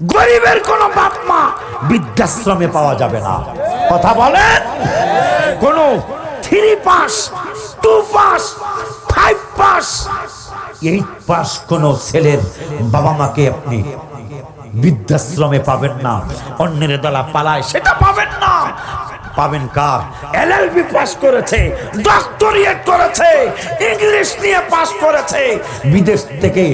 গরিবের কোন বাপ মা বৃদ্ধাশ্রমে পাওয়া যাবে না। কথা বলেন? কোন three pass two pass five pass eight pass কোন ছেলের বাবা মাকে আপনি বৃদ্ধাশ্রমে পাবেন না। অন্যের দলা পালায়, সেটা পাবেন না। পাবেন কার? এলএলবি পাস করেছে ডক্টরিয়েট করেছে ইংলিশ নিয়ে পাস করেছে। বিদেশ থেকে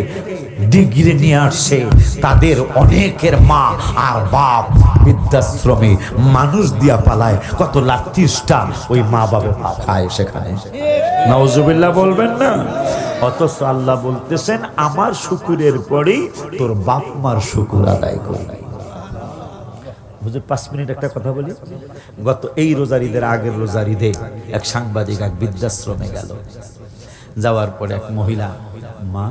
ডিগ্রি নিয়ে আসছে তাদের অনেকের মা আর বাপ বৃদ্ধাশ্রমে মানুষ দিয়া পালায় কত লাত্রিশটা ওই মা বাবা খায় সেখানে নওজুবিল্লাহ বলবেন না? অথচ আল্লাহ বলতেছেন আমার শুকুরের পরেই তোর বাপ মার শুকুর আদায় করলাই বুঝে পাঁচ মিনিট একটা কথা বলি। গত এই রোজারিদের আগের রোজারিদে এক সাংবাদিক এক বৃদ্ধাশ্রমে গেল। যাওয়ার পরে এক মহিলা, মা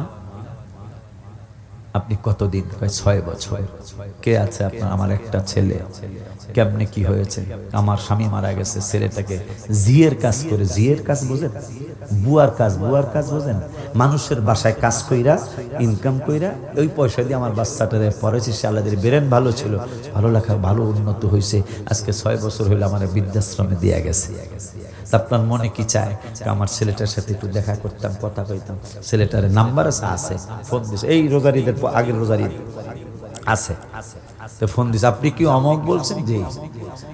আপনি কতদিন? ছয় বছর। কে আছে আপনার? আমার একটা ছেলে। কেমনে কি হয়েছে? আমার স্বামী মারা গেছে, ছেলেটাকে জিয়ের কাজ করে। জিয়ের কাজ বোঝেন? বুয়ার কাজ বুয়ার কাজ বোঝেন? মানুষের বাসায় কাজ কইরা ইনকাম কইরা, ওই পয়সা দিয়ে আমার বাচ্চাটারে পড়েছি সে আল্লাদের বেরেন ভালো ছিল। ভালো লেখা, ভালো উন্নত হয়েছে আজকে ছয় বছর হইলে আমার বৃদ্ধাশ্রমে দিয়া গেছে। আপনার মনে কি চায়? আমার ছেলেটার সাথে একটু দেখা করতাম কথা কইতাম। ছেলেটার নাম্বার আছে আছে। ফোন দিছে। এই রোজারিদের আগের রোজারি আছে। তো ফোন দিছে আপনি কি অমক বলছেন? যে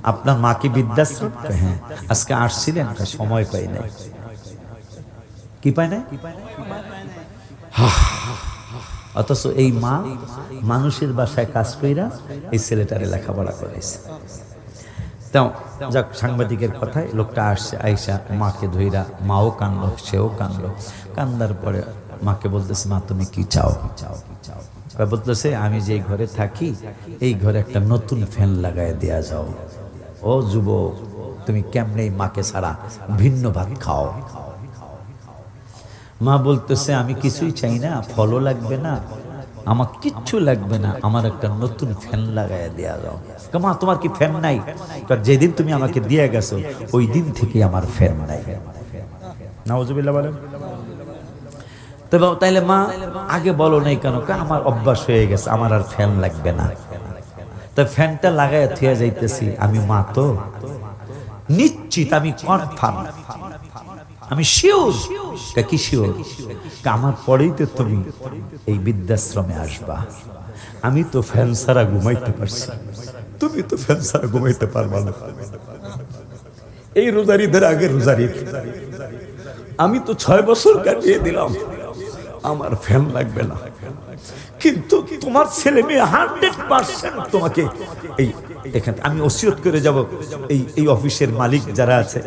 আপনার মা কি বৃদ্ধাশ্রম? কয়, হ্যাঁ। আজকে আসছিলেন? সময় পাই নাই। কি পায় নাই? অথচ এই মা মানুষের বাসায় কাজ কইরা এই ছেলেটারে লেখাপড়া করেছে তাও, যাক, সাংবাদিকের কথায় লোকটা আসছে, আইসা মাকে ধইরা মাও কানলো, সেও কানলো। কান্দার পরে মাকে বলতেছে, মা, তুমি কি চাও? কি চাও কি চাও বলতেছে, আমি যে ঘরে থাকি, এই ঘরে একটা নতুন ফ্যান লাগায় দেয়া যাও। ও যুবক, তুমি কেমনে মাকে ছাড়া ভিন্ন ভাত খাও? মা বলতেছে, আমি কিছুই চাই না, ফলও লাগবে না আমার কিচ্ছু লাগবে না আমার একটা নতুন ফ্যান লাগাইয়া দেওয়া যাও মা তোমার কি ফ্যান নাই? যেদিন তুমি আমাকে দিয়ে গেছো ওই দিন থেকে আমার ফ্যান নাই। নাওজুবিল্লাহ বলেন। তো বাবা, তাইলে মা আগে বলো নাই কেন? কা, আমার অভ্যাস হয়ে গেছে আমার আর ফ্যান লাগবে না। তো ফ্যানটা লাগাইয়া থুয়া যাইতেছি আমি মা তো। নিশ্চিত আমি কনফার্ম আমি শিওর। কি শিওর? আমার পরেই তো তুমি এই বৃদ্ধাশ্রমে আসবা। আমি তো ফ্যান সারা ঘুমাইতে পারছি। তুমি তো ফ্যান সারা ঘুমাইতে পারবা না। এই রোজারিদের আগে রোজারি আমি তো ছয় বছর কাটিয়ে দিলাম। আমার ফ্যান লাগবে না। কিন্তু তোমার ছেলে মেয়ে হান্ড্রেড পার্সেন্ট তোমাকে এই এখানে আমি ওসিয়ত করে যাব, এই এই অফিসের মালিক যারা আছে,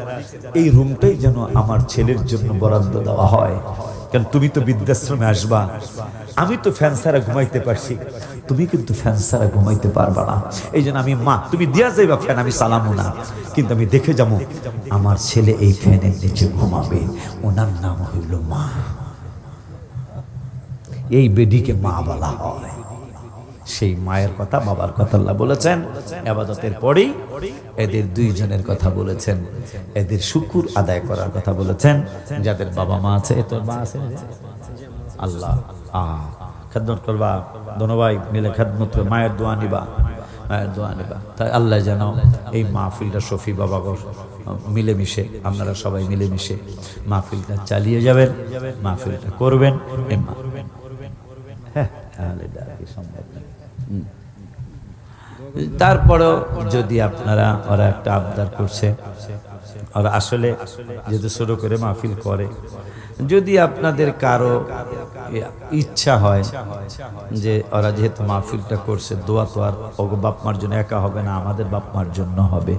এই রুমটাই যেন আমার ছেলের জন্য বরাদ্দ দেওয়া হয়। কারণ তুমি তো বৃদ্ধাশ্রমে আসবা, আমি তো ফ্যান ছাড়া ঘুমাইতে পারছি, তুমি কিন্তু ফ্যান ছাড়া ঘুমাইতে পারবা না। এই জন্য আমি, মা, তুমি দিয়া যাইবা ফ্যান, আমি চালামো না। কিন্তু আমি দেখে যাব, আমার ছেলে এই ফ্যানের নিচে ঘুমাবে, ওনার নাম হইল মা। এই বেডিকে মা বলা হয়। সেই মায়ের কথা, বাবার কথা আল্লাহ বলেছেন। আবাদতের পরেই এদের দুইজনের কথা বলেছেন। এদের শুকুর আদায় করার কথা বলেছেন। যাদের বাবা মা আছে তোর মা আছে। আল্লাহ আহ খেদমত করবা। দোনো ভাই মিলে খেদমত মায়ের দোয়া নিবা। মায়ের দোয়া নিবা। তাই আল্লাহ যেন এই মাহফিলটা শফি বাবা মিলেমিশে, আপনারা সবাই মিলেমিশে মাহফিলটা চালিয়ে যাবেন, মাহফিলটা করবেন এই তাহলে এটা আর কি সম্ভব যদি আপনারা, ওরা একটা আবদার করছে, ওরা আসলে যদি শুরু করে মাহফিল করে, যদি আপনাদের কারও ইচ্ছা হয় যে ওরা যেহেতু মাহফিলটা করছে, দোয়া তো আর ওগো বাপ মার জন্য একা হবে না, আমাদের বাপ মার জন্য হবে।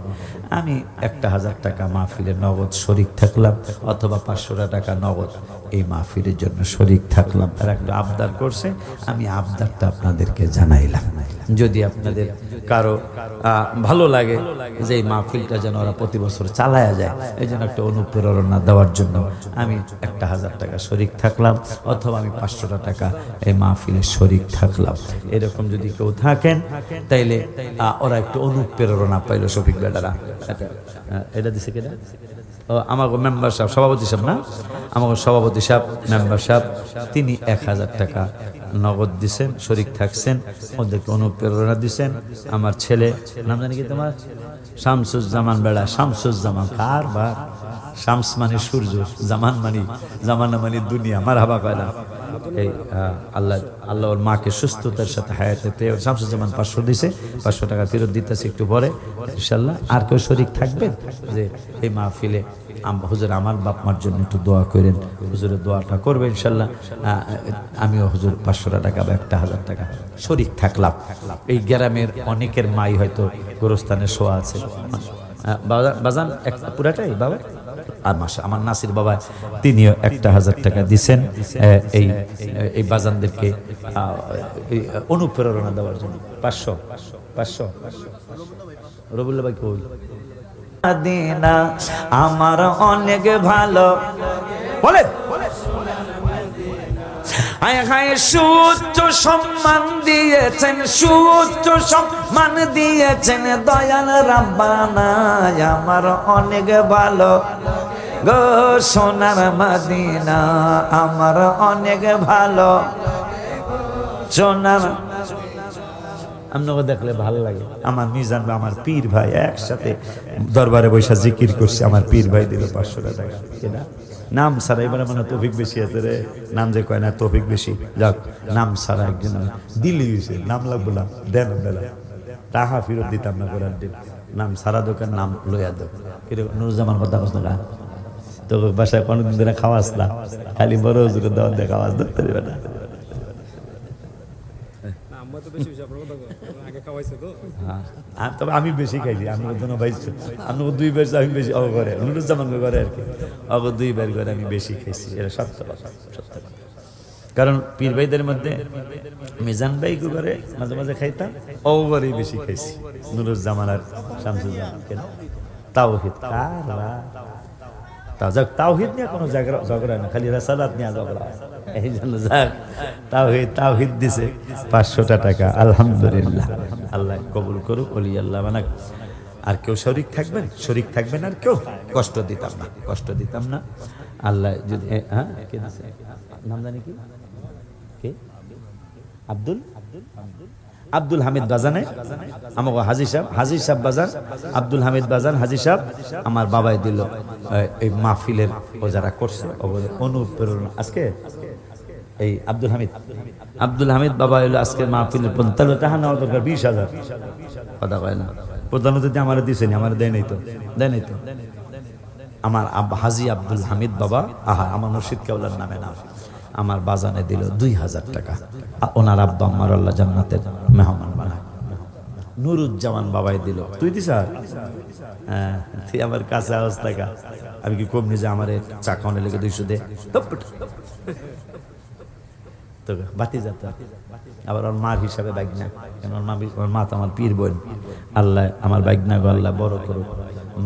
আমি একটা হাজার টাকা মাহফিলের নগদ শরিক থাকলাম, অথবা পাঁচশোটা টাকা নগদ। এই মাহফিলের জন্য শরিক থাকলাম। তারা একটা আবদার করছে আমি আবদারটা আপনাদেরকে জানাইলাম। যদি আপনাদের কারও ভালো লাগে যে এই মাহফিলটা যেন ওরা প্রতি বছর চালায়া যায় এই জন্য একটা অনুপ্রেরণা দেওয়ার জন্য আমি একটা হাজার টাকা শরিক থাকলাম অথবা আমি পাঁচশোটা টাকা এই মাহফিলে শরিক থাকলাম। এরকম যদি কেউ থাকেন তাইলে ওরা একটু অনুপ্রেরণা পাইল শফিক বেটারা। এটা, এটা দিছে কেনা ও আমাকে মেম্বার সাহেব, সভাপতি সাহেব না? আমাকে সভাপতি সাহেব মেম্বার সাহেব, তিনি এক হাজার টাকা নগদ দিছেন, শরিক থাকছেন, ওদেরকে অনুপ্রেরণা দিছেন। আমার ছেলে, নাম জানি কি তোমার? শামসুজ্জামান বেড়া, শামসুজ্জামান কার বা শামস মানে সূর্য জামান মানে জামানা মানে দুনিয়া আমার হাবা কয় না এই আল্লাহ ওর মাকে সুস্থতার সাথে হায়াতে শামসুজ্জামান পাঁচশো দিছে, পাঁচশো টাকা ফেরত দিতেছে একটু পরে ইনশাল্লাহ আর কেউ শরিক থাকবেন যে এই মাহফিলে আম- হুজুর আমার বাপ মার জন্য একটু দোয়া করেন। হুজুরের দোয়াটা করবে ইনশাল্লাহ আমিও হুজুর পাঁচশো টাকা বা একটা হাজার টাকা শরিক থাকলাম। এই গ্রামের অনেকের মাই হয়তো গোরস্থানে শোয়া আছে। বাজান, এক পুরাটাই, বাবা? আর মাসে আমার নাসির বাবা তিনিও একটা হাজার টাকা দিছেন এই এই বাজানদেরকে অনুপ্রেরণা দেওয়ার জন্য। পাঁচশো পাঁচশো রবুল্লা ভাই কই? আমার অনেক ভালো। বলে? সুচ্চ সম্মান দিয়েছেন, সুচ্চ সম্মান দিয়েছেন দয়াল রাব্বানা। আমার অনেক ভালো। গো সোনার মাদিনা, আমার অনেক ভালো। সোনার আপনাকে দেখলে ভালো লাগে। আমার মিজান আমার পীর ভাই একসাথে দরবারে বৈশা জিকির করছে, আমার পীর ভাই দিল পাঁচশো টাকা। নাম ছাড়া এবারে মানে তৌফিক বেশি আছে রে। নাম যে কয় না, তৌফিক বেশি। যাক, নাম ছাড়া একজন দিল্লি হয়েছে নাম লাগবো না। দেন বেলা তাহা ফেরত দিতাম না করার দিন নাম সারা দোকান, নাম লইয়া দেব। কীরকম নুরুজ্জামান কথা না? তো বাসায় কোনোদিন ধরে খাওয়াস না খালি বড় হুজুরের দেওয়ার দিয়ে খাওয়াস ধরতে দেবে না। হ্যাঁ, তবে আমি বেশি খাইছি আমি ওর জন্য ভাই আমি দুই বের আমি বেশি অগ করে নুরুজ্জামান করে আর কি। অগ দুই বের করে আমি বেশি খাইছি এটা সত্য কথা সত্য কথা। কারণ পীর ভাইদের মধ্যে মিজান ভাই কু করে মাঝে মাঝে খাইতাম করেই বেশি খাইছি নুরুজ্জামান আর শামসুজ্জামান কেন? তাওহিদ কারা তা যাক তাওহিদ নিয়ে কোনো ঝগড়া না, খালি রাসালাত নিয়ে ঝগড়া। এই জন্য যাক, তাওহিদ তাওহিদ দিছে পাঁচশোটা টাকা, আলহামদুলিল্লাহ। আল্লাহ কবুল করুক, অলি আল্লাহ বানাক আর কেউ শরিক থাকবেন শরিক থাকবেন আর কেউ? কষ্ট দিতাম না, কষ্ট দিতাম না। আল্লাহ যদি হ্যাঁ? কে নাম জানি কি? কে? আব্দুল আব্দুল? হামিদ বাজানে আমাকে হাজি সাহেব, হাজির সাহেব বাজান, আব্দুল হামিদ বাজান, হাজির সাহেব, আমার বাবাই দিল এই মাহফিলের ও যারা করছে অনুপ্রেরণা। আজকে এই আব্দুল হামিদ আব্দুল হামিদ বাবা এলো আজকে মাহফিলের তাহলে টাকা নেওয়া দরকার, বিশ হাজার। কথা কয় না। প্রধান যদি আমার দিছেনি, আমার দেয় নাই তো, দেয় নাই তো। আমার হাজি আব্দুল হামিদ বাবা, আহা, আমার মুর্শিদ কেওলার নামে নাম। আমার বাজানে দিল দুই হাজার টাকা। ওনার আব্বা আমার আল্লাহ জান্নাতের মেহমান নুরুজ্জামান বাবাই দিল, তুই দিস আর? হ্যাঁ তুই আমার কাছে আওয়াজ টাকা। আমি কি কম নিজে আমার চা খাওয়ানো লেগে দুইশো দে? তো বাতি যেত আবার ওর মার হিসাবে বাইকনা কেন ওর মা ওর মা তো আমার পীর বোন। আল্লাহ আমার বাইকনা গো আল্লাহ বড় করুক।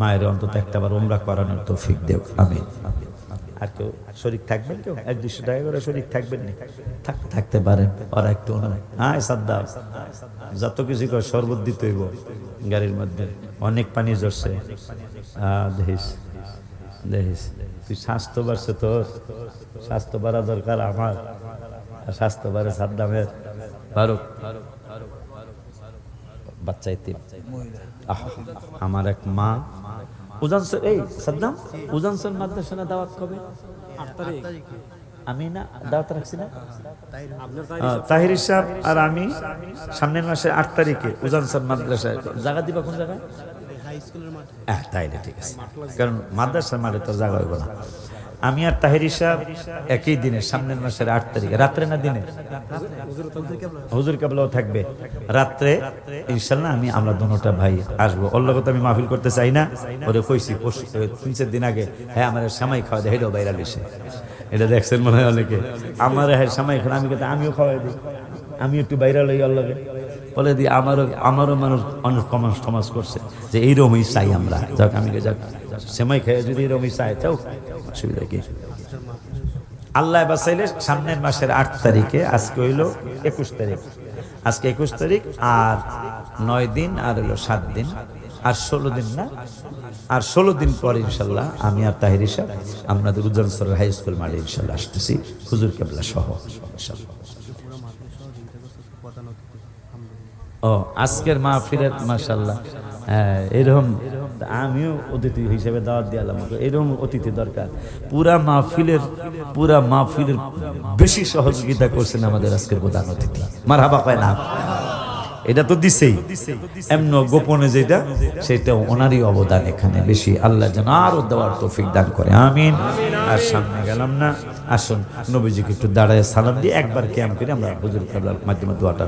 মায়ের অন্তত একটা বার ওমরা করানোর তৌফিক দেব আমি আর কেউ শরিক থাকবেন কেউ এক দুশো টাকা করে শরিক থাকবেন নি। থাক- থাকতে পারেন ওরা একটু হ্যাঁ সাদ্দাম যত কিছু করে শরবত দিতে হইব গাড়ির মধ্যে। অনেক পানি আহ, দেখিস দেখিস। তুই স্বাস্থ্য বাড়ছে তোর। স্বাস্থ্য বাড়া দরকার আমার। আর স্বাস্থ্য বাড়ে সাদ্দামের। ফারুক বাচ্চা আমার এক মা উজান এই সাদ্দাম উজানসন স্যার মাদ্রাসা না দাওয়াত কবে? আমি না দাওয়াত রাখছি না? তাহির সাহেব আর আমি সামনের মাসের আট তারিখে উজানসন মাদ্রাসায় জায়গা দিবা কোন জায়গায়? হ্যাঁ তাইলে ঠিক আছে। কারণ মাদ্রাসার মাঠে তো জায়গা হইব না। আমি আর তাহির সাহেব একই দিনে সামনের মাসের আট তারিখে। রাত্রে না দিনে? হুজুর কাবলাও থাকবে। রাত্রে ইনশাল্লাহ আমি, আমরা দোনোটা ভাই আসব। ওর লগত আমি মাহফিল করতে চাই না। ওরে কইছি তিন চার দিন আগে হ্যাঁ আমার সামাই খাওয়া দেয় হেডো বাইরা লিসে এটা দেখছেন মনে হয় অনেকে। আমার হ্যাঁ সামাই খাওয়া আমি কথা আমিও খাওয়াই দিই। আমি একটু বাইরা লই ওর লগে। বলে দি আমারও আমারও মানুষ অনেক কমাস টমাস করছে যে এইরকমই চাই আমরা। যাক, আমি যাক, সেমাই খেয়ে যদি এরকমই চাই চাও অসুবিধা কি? আল্লাহ বাসাইলে সামনের মাসের আট তারিখে, আজকে হইল একুশ তারিখ। আজকে একুশ তারিখ, আর নয় দিন, আর হইল সাত দিন। আর ষোলো দিন না, আর ষোলো দিন পর ইনশাল্লাহ আমি আর তাহির সাহেব আপনাদের উজ্জ্বল হাই স্কুল মাঠে ইনশাল্লাহ আসতেছি। হুজুর কেবলা সহ, ইনশাল্লাহ। ও, আজকের মাহফিলের মাসাল্লাহ হ্যাঁ এরকম আমিও অতিথি হিসেবে দাওয়াত দিয়ালাম এরকম অতিথি দরকার। পুরা মাহফিলের পুরা মাহফিলের বেশি সহযোগিতা করছেন আমাদের আজকের প্রধান অতিথি। মার হাবা পায় না? এটা তো দিছেই। এমন গোপনে যেটা, সেটা ওনারই অবদান এখানে বেশি। আল্লাহ যেন আরও দেওয়ার তৌফিক দান করে। আমিন। আর সামনে গেলাম না। আসুন, নবীজিকে একটু দাঁড়ায় সালাম দিয়ে একবার ক্যাম্প করে আমরা হুজুর মাধ্যমে দোয়াটা